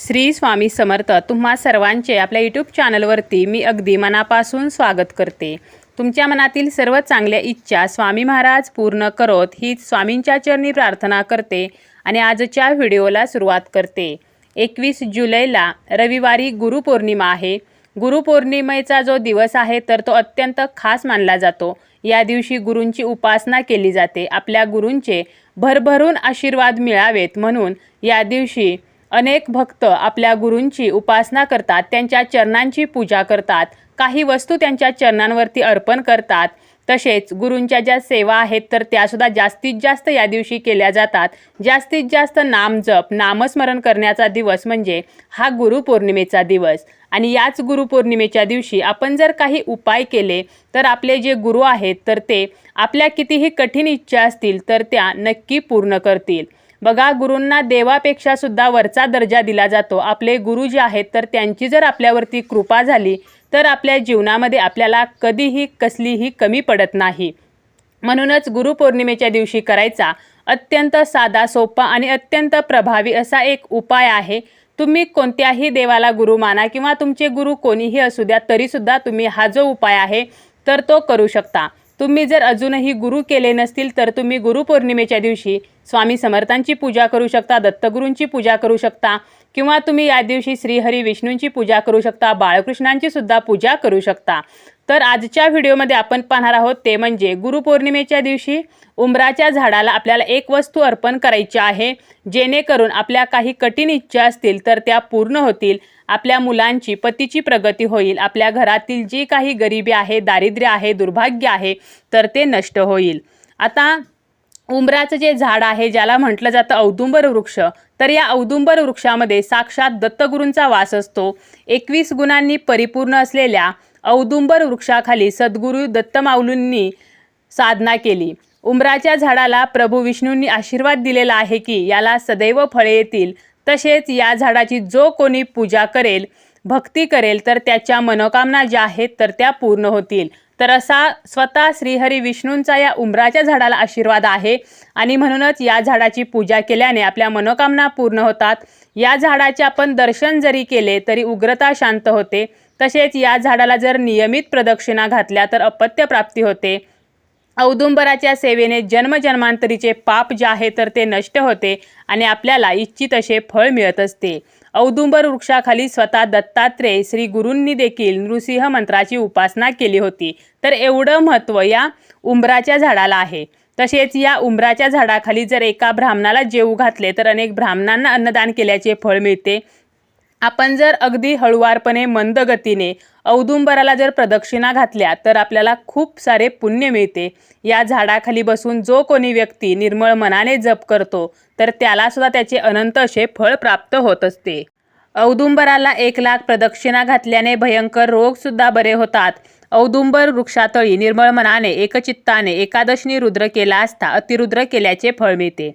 श्री स्वामी समर्थ तुम्हा सर्वांचे आपल्या यूट्यूब चॅनलवरती मी अगदी मनापासून स्वागत करते. तुमच्या मनातील सर्व चांगल्या इच्छा स्वामी महाराज पूर्ण करोत हीच स्वामींच्या चरणी प्रार्थना करते आणि आजच्या व्हिडिओला सुरुवात करते. एकवीस जुलैला रविवारी गुरुपौर्णिमा आहे. गुरुपौर्णिमेचा जो दिवस आहे तर तो अत्यंत खास मानला जातो. या दिवशी गुरूंची उपासना केली जाते. आपल्या गुरूंचे भरभरून आशीर्वाद मिळावेत म्हणून या दिवशी अनेक भक्त आपल्या गुरूंची उपासना करतात त्यांच्या चरणांची पूजा करतात काही वस्तू त्यांच्या चरणांवरती अर्पण करतात. तसेच गुरूंच्या ज्या सेवा आहेत तर त्यासुद्धा जास्तीत जास्त या दिवशी केल्या जातात. जास्तीत जास्त नामजप नामस्मरण करण्याचा दिवस म्हणजे हा गुरुपौर्णिमेचा दिवस. आणि याच गुरुपौर्णिमेच्या दिवशी आपण जर काही उपाय केले तर आपले जे गुरु आहेत तर ते आपल्या कितीही कठीण इच्छा असतील तर त्या नक्की पूर्ण करतील. बघा गुरूंना देवापेक्षा सुद्धा वरचा दर्जा दिला जातो. आपले गुरु जे आहेत तर त्यांची जर आपल्यावरती कृपा झाली तर आपल्या जीवनामध्ये आपल्याला कधीही कसलीही कमी पडत नाही. म्हणूनच गुरुपौर्णिमेच्या दिवशी करायचा अत्यंत साधा सोपा आणि अत्यंत प्रभावी असा एक उपाय आहे. तुम्ही कोणत्याही देवाला गुरु माना किंवा तुमचे गुरु कोणीही असू द्या तरीसुद्धा तुम्ही हा जो उपाय आहे तर तो करू शकता. तुम्ही जर अजूनही गुरु केले नसतील तर तुम्ही गुरुपौर्णिमेच्या दिवशी स्वामी समर्थांची पूजा करू शकता दत्तगुरूंची पूजा करू शकता किंवा तुम्ही या दिवशी श्रीहरी विष्णूंची पूजा करू शकता बाळकृष्णांची सुद्धा पूजा करू शकता. तर आजच्या व्हिडिओमध्ये आपण पाहणार आहोत ते म्हणजे गुरुपौर्णिमेच्या दिवशी उंबराच्या झाडाला आपल्याला एक वस्तू अर्पण करायची आहे जेणेकरून आपल्या काही कठीण इच्छा असतील तर त्या पूर्ण होतील आपल्या मुलांची पतीची प्रगती होईल आपल्या घरातील जी काही गरिबी आहे दारिद्र्य आहे दुर्भाग्य आहे तर ते नष्ट होईल. आता उंबराचं जे झाड आहे ज्याला म्हटलं जातं औदुंबर वृक्ष तर या औदुंबर वृक्षामध्ये साक्षात दत्तगुरूंचा वास असतो. एकवीस गुणांनी परिपूर्ण असलेल्या औदुंबर वृक्षाखाली सद्गुरू दत्तमाऊलींनी साधना केली. उंबराच्या झाडाला प्रभू विष्णूंनी आशीर्वाद दिलेला आहे की याला सदैव फळे येतील. तसेच या झाडाची जो कोणी पूजा करेल भक्ती करेल तर त्याच्या मनोकामना ज्या आहेत तर त्या पूर्ण होतील. तर असा स्वतः श्रीहरी विष्णूंचा या उंबराच्या झाडाला आशीर्वाद आहे आणि म्हणूनच या झाडाची पूजा केल्याने आपल्या मनोकामना पूर्ण होतात. या झाडाचे आपण दर्शन जरी केले तरी उग्रता शांत होते. तसेच या झाडाला जर नियमित प्रदक्षिणा घातल्या तर अपत्य प्राप्ती होते. औदुंबराच्या सेवेने जन्मजन्मांतरीचे पाप जे आहे तर ते नष्ट होते आणि आपल्याला इच्छित असे फळ मिळत असते. औदुंबर वृक्षाखाली स्वतः दत्तात्रेय श्री गुरूंनी देखील नृसिंह मंत्राची उपासना केली होती. तर एवढं महत्त्व या उंबराच्या झाडाला आहे. तसेच या उंबराच्या झाडाखाली जर एका ब्राह्मणाला जेवू घातले तर अनेक ब्राह्मणांना अन्नदान केल्याचे फळ मिळते. आपण जर अगदी हळुवारपणे मंद गतीने औदुंबराला जर प्रदक्षिणा घातल्या तर आपल्याला खूप सारे पुण्य मिळते. या झाडाखाली बसून जो कोणी व्यक्ती निर्मळ मनाने जप करतो तर त्याला सुद्धा त्याचे अनंत असे फळ प्राप्त होत असते. औदुंबराला एक लाख प्रदक्षिणा घातल्याने भयंकर रोगसुद्धा बरे होतात. औदुंबर वृक्षातळी निर्मळ मनाने एकचित्ताने एकादशनी रुद्र केला असता अतिरुद्र केल्याचे फळ मिळते.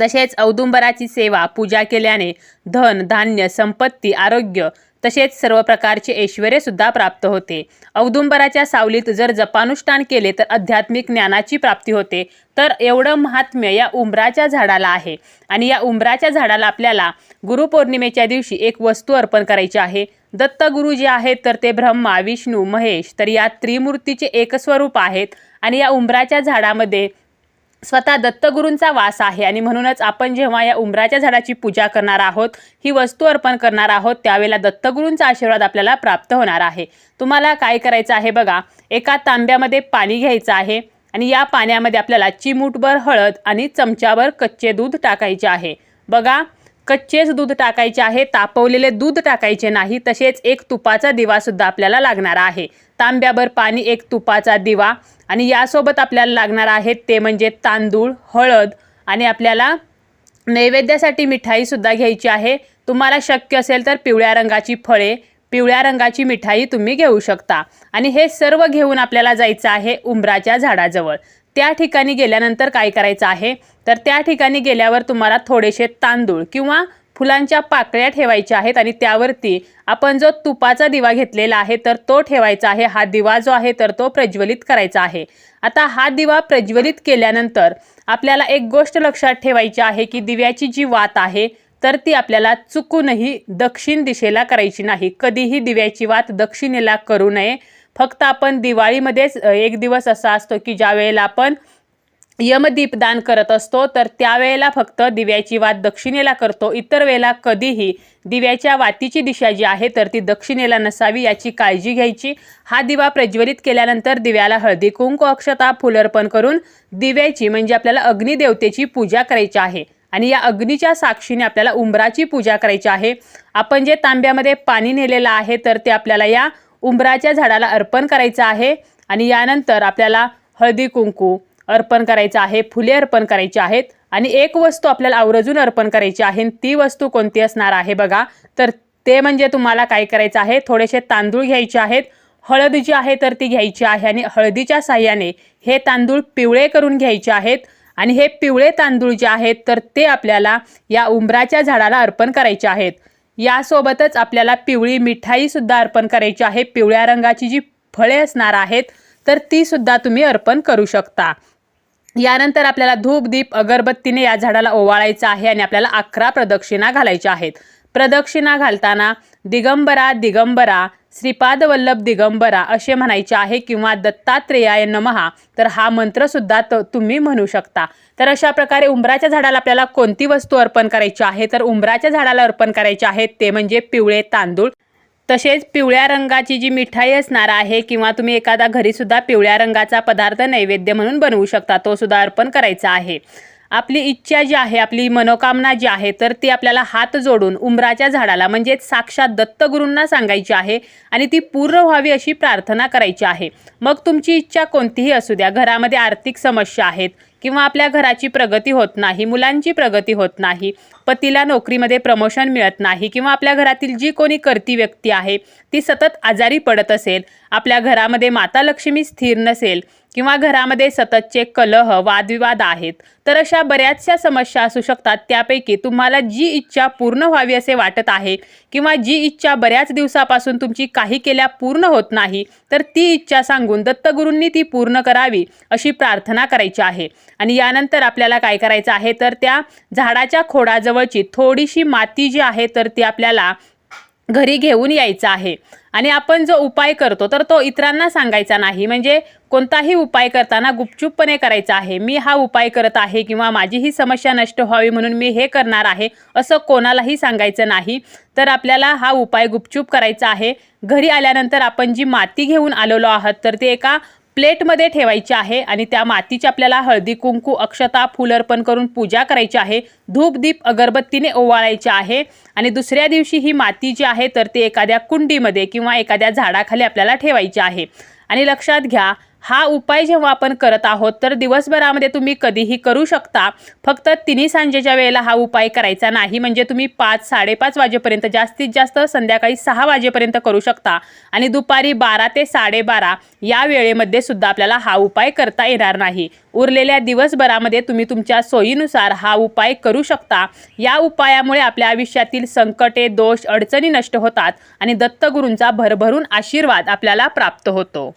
तसेच औदुंबराची सेवा पूजा केल्याने धन धान्य संपत्ती आरोग्य तसेच सर्व प्रकारचे ऐश्वर्यसुद्धा प्राप्त होते. औदुंबराच्या सावलीत जर जपानुष्ठान केले तर आध्यात्मिक ज्ञानाची प्राप्ती होते. तर एवढं महात्म्य या उंबराच्या झाडाला आहे. आणि या उंबराच्या झाडाला आपल्याला गुरुपौर्णिमेच्या दिवशी एक वस्तू अर्पण करायची आहे. दत्तगुरु जे आहेत तर ते ब्रह्मा विष्णू महेश तर या त्रिमूर्तीचे एक स्वरूप आहेत. आणि या उंबराच्या झाडामध्ये स्वतः दत्तगुरूंचा वास आहे. आणि म्हणूनच आपण जेव्हा या उंबराच्या झाडाची पूजा करणार आहोत ही वस्तू अर्पण करणार आहोत त्यावेळेला दत्तगुरूंचा आशीर्वाद आपल्याला प्राप्त होणार आहे. तुम्हाला काय करायचं आहे बघा एका तांब्यामध्ये पाणी घ्यायचं आहे आणि या पाण्यामध्ये आपल्याला चिमूटभर हळद आणि चमच्यावर कच्चे दूध टाकायचे आहे. बघा कच्चेच दूध टाकायचे आहे तापवलेले दूध टाकायचे नाही तसेच एक तुपाचा दिवासुद्धा आपल्याला लागणार आहे. तांब्याभर पाणी एक तुपाचा दिवा आणि यासोबत आपल्याला लागणार आहे ते म्हणजे तांदूळ हळद आणि आपल्याला नैवेद्यासाठी मिठाईसुद्धा घ्यायची आहे. तुम्हाला शक्य असेल तर पिवळ्या रंगाची फळे पिवळ्या रंगाची मिठाई तुम्ही घेऊ शकता. आणि हे सर्व घेऊन आपल्याला जायचं आहे उंबराच्या झाडाजवळ. त्या ठिकाणी गेल्यानंतर काय करायचं आहे? तर त्या ठिकाणी गेल्यावर तुम्हाला थोडेसे तांदूळ किंवा फुलांच्या पाकळ्या ठेवायच्या आहेत आणि त्यावरती आपण जो तुपाचा दिवा घेतलेला आहे तर तो ठेवायचा आहे. हा दिवा जो आहे तर तो प्रज्वलित करायचा आहे. आता हा दिवा प्रज्वलित केल्यानंतर आपल्याला एक गोष्ट लक्षात ठेवायची आहे की दिव्याची जी वात आहे तर ती आपल्याला चुकूनही दक्षिण दिशेला करायची नाही. कधीही दिव्याची वात दक्षिणेला करू नये. फक्त आपण दिवाळीमध्येच एक दिवस असा असतो की ज्या वेळेला आपण यमदीपदान करत असतो तर त्यावेळेला फक्त दिव्याची वात दक्षिणेला करतो. इतर वेळेला कधीही दिव्याच्या वातीची दिशा जी आहे तर ती दक्षिणेला नसावी याची काळजी घ्यायची. हा दिवा प्रज्वलित केल्यानंतर दिव्याला हळदी कुंकू अक्षता फुल अर्पण करून दिव्याची म्हणजे आपल्याला अग्निदेवतेची पूजा करायची आहे. आणि या अग्नीच्या साक्षीने आपल्याला उंबराची पूजा करायची आहे. आपण जे तांब्यामध्ये पाणी नेलेलं आहे तर ते आपल्याला या उंबराच्या झाडाला अर्पण करायचं आहे आणि यानंतर आपल्याला हळदी कुंकू अर्पण करायचं आहे फुले अर्पण करायची आहेत आणि एक वस्तू आपल्याला आवर्जून अर्पण करायची आहे आणि ती वस्तू कोणती असणार आहे बघा. तर ते म्हणजे तुम्हाला काय करायचं आहे थोडेसे तांदूळ घ्यायचे आहेत हळद जी आहे तर ती घ्यायची आहे आणि हळदीच्या साह्याने हे तांदूळ पिवळे करून घ्यायचे आहेत आणि हे पिवळे तांदूळ जे आहेत तर ते आपल्याला या उंबराच्या झाडाला अर्पण करायचे आहेत. यासोबतच आपल्याला पिवळी मिठाई सुद्धा अर्पण करायची आहे. पिवळ्या रंगाची जी फळे असणार आहेत तर ती सुद्धा तुम्ही अर्पण करू शकता. यानंतर आपल्याला धूप दीप अगरबत्तीने या झाडाला ओवाळायचं आहे आणि आपल्याला अकरा प्रदक्षिणा घालायच्या आहेत. प्रदक्षिणा घालताना दिगंबरा दिगंबरा श्रीपाद वल्लभ दिगंबरा असे म्हणायचे आहे किंवा दत्तात्रेयाय नमहा तर हा मंत्रसुद्धा त तुम्ही म्हणू शकता. तर अशा प्रकारे उंबराच्या झाडाला आपल्याला कोणती वस्तू अर्पण करायची आहे? तर उंबराच्या झाडाला अर्पण करायचे आहे ते म्हणजे पिवळे तांदूळ. तसेच पिवळ्या रंगाची जी मिठाई असणार आहे किंवा तुम्ही एखादा घरीसुद्धा पिवळ्या रंगाचा पदार्थ नैवेद्य म्हणून बनवू शकता तो सुद्धा अर्पण करायचा आहे. आपली इच्छा जी आहे आपली मनोकामना जी आहे तर ती आपल्याला हात जोडून उंबराच्या झाडाला म्हणजेच साक्षात दत्तगुरूंना सांगायची आहे आणि ती पूर्ण व्हावी अशी प्रार्थना करायची आहे. मग तुमची इच्छा कोणतीही असू द्या घरामध्ये आर्थिक समस्या आहेत किंवा आपल्या घराची प्रगती होत नाही मुलांची प्रगती होत नाही पतीला नोकरीमध्ये प्रमोशन मिळत नाही किंवा आपल्या घरातील जी कोणी करती व्यक्ती आहे ती सतत आजारी पडत असेल आपल्या घरामध्ये माता लक्ष्मी स्थिर नसेल किंवा घरामध्ये सततचे कलह वादविवाद आहेत तर अशा बऱ्याचशा समस्या असू शकतात. त्यापैकी तुम्हाला जी इच्छा पूर्ण व्हावी असे वाटत आहे किंवा जी इच्छा बऱ्याच दिवसापासून तुमची काही केल्या पूर्ण होत नाही तर ती इच्छा सांगून दत्तगुरूंनी ती पूर्ण करावी अशी प्रार्थना करायची आहे. आणि यानंतर आपल्याला काय करायचं आहे? तर त्या झाडाच्या खोडाजवळची थोडीशी माती जी आहे तर ती आपल्याला घरी घेऊन यायचं आहे. आणि आपण जो उपाय करतो तर तो इतरांना सांगायचा नाही. म्हणजे कोणताही उपाय करताना गुपचूपपणे करायचा आहे मी हा उपाय करत आहे किंवा माझी ही समस्या नष्ट व्हावी म्हणून मी हे करणार आहे असं कोणालाही सांगायचं नाही. तर आपल्याला हा उपाय गुपचूप करायचा आहे. घरी आल्यानंतर आपण जी माती घेऊन आलेलो आहात तर ते एका प्लेटमध्ये ठेवायची आहे आणि त्या मातीची आपल्याला हळदी कुंकू अक्षता फुलर्पण अर्पण करून पूजा करायची आहे. धूप दीप अगरबत्तीने ओवाळायचे आहे. आणि दुसऱ्या दिवशी ही माती जी आहे तर ती एखाद्या कुंडीमध्ये किंवा एखाद्या झाडाखाली आपल्याला ठेवायची आहे. आणि लक्षात घ्या हा उपाय जेव्हा आपण करत आहोत तर दिवसभरामध्ये तुम्ही कधीही करू शकता. फक्त तिन्ही सांजेच्या वेळेला हा उपाय करायचा नाही. म्हणजे तुम्ही पाच साडेपाच वाजेपर्यंत जास्तीत जास्त संध्याकाळी सहा वाजेपर्यंत करू शकता. आणि दुपारी बारा ते साडेबारा या वेळेमध्ये सुद्धा आपल्याला हा उपाय करता येणार नाही. उरलेल्या दिवसभरामध्ये तुम्ही तुमच्या सोयीनुसार हा उपाय करू शकता. या उपायामुळे आपल्या आयुष्यातील संकटे दोष अडचणी नष्ट होतात आणि दत्तगुरूंचा भरभरून आशीर्वाद आपल्याला प्राप्त होतो.